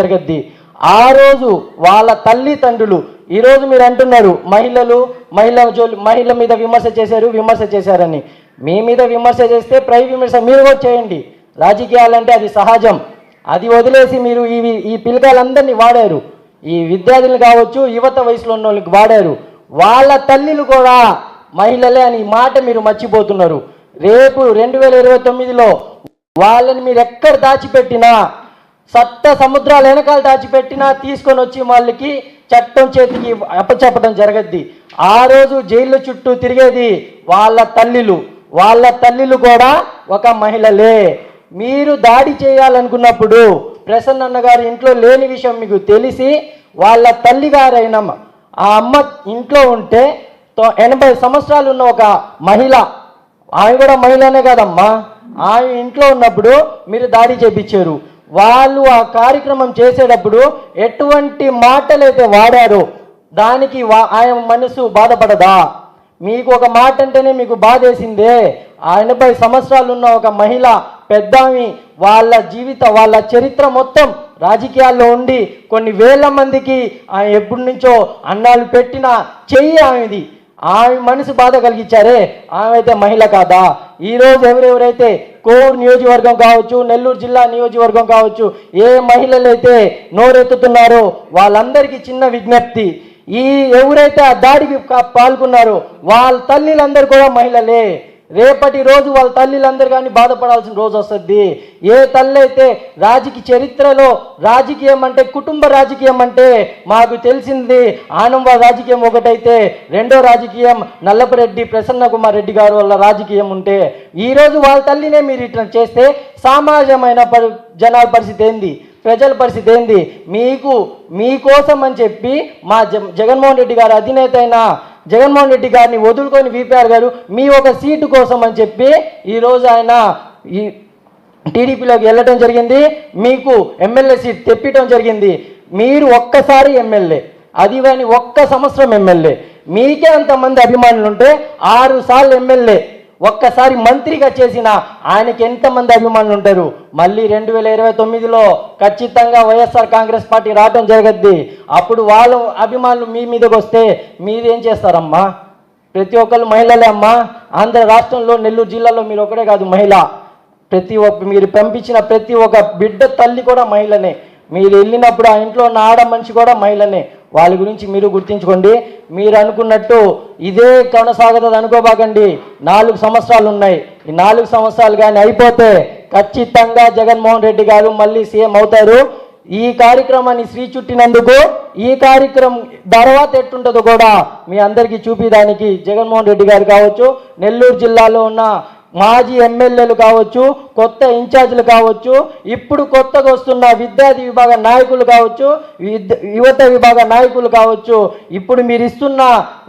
జరగద్ది. ఆ రోజు వాళ్ళ తల్లిదండ్రులు ఈరోజు మీరు అంటున్నారు మహిళలు మహిళ జోలి మహిళ మీద విమర్శ చేశారు విమర్శ చేశారని. మీ మీద విమర్శ చేస్తే ప్రై విమర్శ మీరు కూడా చేయండి. రాజకీయాలంటే అది సహజం. అది వదిలేసి మీరు ఈ ఈ పిల్లకాయలందరినీ వాడారు. ఈ విద్యార్థులు కావచ్చు యువత వయసులో ఉన్న వాళ్ళకి వాడారు. వాళ్ళ తల్లిలు కూడా మహిళలే అని మాట మీరు మర్చిపోతున్నారు. రేపు రెండు వేల ఇరవై తొమ్మిదిలో వాళ్ళని మీరు ఎక్కడ దాచిపెట్టినా సప్త సముద్రాలు వెనకాల దాచిపెట్టినా తీసుకొని వచ్చి వాళ్ళకి చట్టం చేతికి అప్పచెప్పడం జరగద్ది. ఆ రోజు జైళ్ళ చుట్టూ తిరిగేది వాళ్ళ తల్లిలు. వాళ్ళ తల్లిలు కూడా ఒక మహిళలే. మీరు దాడి చేయాలనుకున్నప్పుడు ప్రసన్న అన్న గారి ఇంట్లో లేని విషయం మీకు తెలిసి వాళ్ళ తల్లిగారైన ఆ అమ్మ ఇంట్లో ఉంటే తో- ఎనభై సంవత్సరాలు ఉన్న ఒక మహిళ. ఆమె కూడా మహిళనే కదమ్మా. ఆమె ఇంట్లో ఉన్నప్పుడు మీరు దాడి చేపించారు. వాళ్ళు ఆ కార్యక్రమం చేసేటప్పుడు ఎటువంటి మాటలైతే వాడారో దానికి వా ఆయన మనసు బాధపడదా? మీకు ఒక మాట అంటేనే మీకు బాధేసిందే. ఆ ఎనభై సంవత్సరాలు ఉన్న ఒక మహిళ పెద్దామి వాళ్ళ జీవిత వాళ్ళ చరిత్ర మొత్తం రాజకీయాల్లో ఉండి కొన్ని వేల మందికి ఆమె ఎప్పటి నుంచో అన్నాలు పెట్టిన చెయ్యి ఆమెది. ఆమె మనసు బాధ కలిగించారే. ఆమె అయితే మహిళ కాదా? ఈరోజు ఎవరెవరైతే కోర్ నియోజకవర్గం కావచ్చు నెల్లూరు జిల్లా నియోజకవర్గం కావచ్చు ఏ మహిళలైతే నోరెత్తుతున్నారో వాళ్ళందరికీ చిన్న విజ్ఞప్తి. ఈ ఎవరైతే ఆ దాడికి పాల్గొన్నారో వాళ్ళ తల్లిలందరూ కూడా మహిళలే. రేపటి రోజు వాళ్ళ తల్లిలందరూ కానీ బాధపడాల్సిన రోజు వస్తుంది. ఏ తల్లి అయితే రాజకీయ చరిత్రలో రాజకీయం అంటే కుటుంబ రాజకీయం అంటే మాకు తెలిసింది ఆనంద రాజకీయం ఒకటైతే రెండో రాజకీయం నల్లపరెడ్డి ప్రసన్న కుమార్ రెడ్డి గారు వాళ్ళ రాజకీయం ఉంటే ఈరోజు వాళ్ళ తల్లినే మీరు ఇట్లా చేస్తే సామాజమైన పరి జనాల పరిస్థితి ఏంది? ప్రజల పరిస్థితి ఏంది? మీకు మీకోసం అని చెప్పి మా జ జగన్మోహన్ రెడ్డి గారు అధినేత అయిన జగన్మోహన్ రెడ్డి గారిని వదులుకొని విపిఆర్ గారు మీ ఒక సీటు కోసం అని చెప్పి ఈరోజు ఆయన ఈ టీడీపీలోకి వెళ్ళటం జరిగింది. మీకు ఎమ్మెల్యే సీట్ తెప్పించడం జరిగింది. మీరు ఒక్కసారి ఎమ్మెల్యే అది కానీ ఒక్క సంవత్సరం ఎమ్మెల్యే మీకే అంతమంది అభిమానులు ఉంటే ఆరు సార్లు ఎమ్మెల్యే ఒక్కసారి మంత్రిగా చేసిన ఆయనకి ఎంతమంది అభిమానులు ఉంటారు? మళ్ళీ రెండు వేల ఇరవై తొమ్మిదిలో ఖచ్చితంగా వైఎస్ఆర్ కాంగ్రెస్ పార్టీ రావడం జరగద్ది. అప్పుడు వాళ్ళ అభిమానులు మీ మీదకి వస్తే మీరేం చేస్తారమ్మా? ప్రతి ఒక్కరు మహిళలే అమ్మా. ఆంధ్ర రాష్ట్రంలో నెల్లూరు జిల్లాలో మీరు ఒకటే కాదు మహిళ. ప్రతి ఒక్క మీరు పంపించిన ప్రతి ఒక్క బిడ్డ తల్లి కూడా మహిళనే. మీరు వెళ్ళినప్పుడు ఆ ఇంట్లో ఉన్న ఆడ మనిషి కూడా మహిళనే. వాళ్ళ గురించి మీరు గుర్తించుకోండి. మీరు అనుకున్నట్టు ఇదే కొనసాగుతుంది అనుకోబాకండి. నాలుగు సంవత్సరాలు ఉన్నాయి. ఈ నాలుగు సంవత్సరాలు కానీ అయిపోతే ఖచ్చితంగా జగన్మోహన్ రెడ్డి గారు మళ్ళీ సీఎం అవుతారు. ఈ కార్యక్రమాన్ని శ్రీ చుట్టినందుకు ఈ కార్యక్రమం తర్వాత ఎట్టుంటుందో కూడా మీ అందరికీ చూపించడానికి జగన్మోహన్ రెడ్డి గారు కావచ్చు నెల్లూరు జిల్లాలో ఉన్న మాజీ ఎమ్మెల్యేలు కావచ్చు కొత్త ఇన్ఛార్జీలు కావచ్చు ఇప్పుడు కొత్తగా వస్తున్న విద్యార్థి విభాగ నాయకులు కావచ్చు యువత విభాగ నాయకులు కావచ్చు ఇప్పుడు మీరు ఇస్తున్న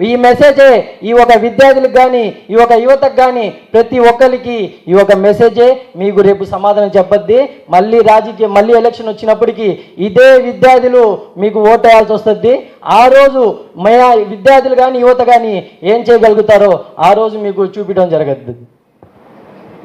ఈ మెసేజే ఈ ఒక విద్యార్థులకు కానీ ఈ ఒక యువతకు కానీ ప్రతి ఒక్కరికి ఈ ఒక మెసేజే. మీకు రేపు సమాధానం చెప్పద్ది. మళ్ళీ రాజకీయ మళ్ళీ ఎలక్షన్ వచ్చినప్పటికీ ఇదే విద్యార్థులు మీకు ఓటేయాల్సి వస్తుంది. ఆ రోజు మయా విద్యార్థులు కానీ యువత కానీ ఏం చేయగలుగుతారో ఆ రోజు మీకు చూపించడం జరగద్దు.